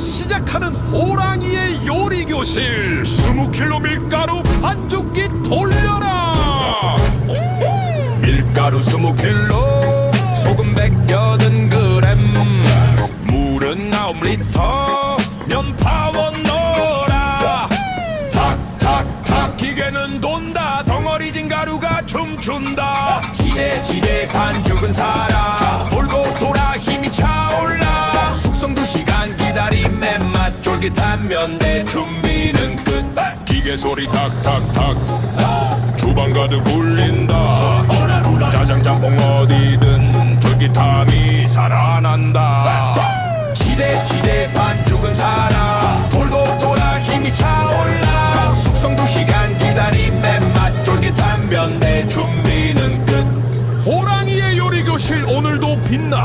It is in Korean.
시작하는 호랑이의 요리 교실. 20킬로 밀가루 반죽기 돌려라! 밀가루 20킬로 소금 180g 물은 9리터. 면 파원 넣어라. 탁탁탁. 기계는 돈다. 덩어리 진 가루가 춤춘다. 지대 지대 반죽은 살 저기 닿면 내 준비는 끝. 기계 소리 탁탁탁. 주방 가득 울린다. 짜장 짬뽕 어디든 줄기탐이 살아난다. 지대 지대 반죽은 살아 돌고 돌아 힘이 차올라. 숙성 두 시간 기다림에 맛. 쫄깃하면 내 준비는 끝. 호랑이의 요리교실 오늘도 빛나.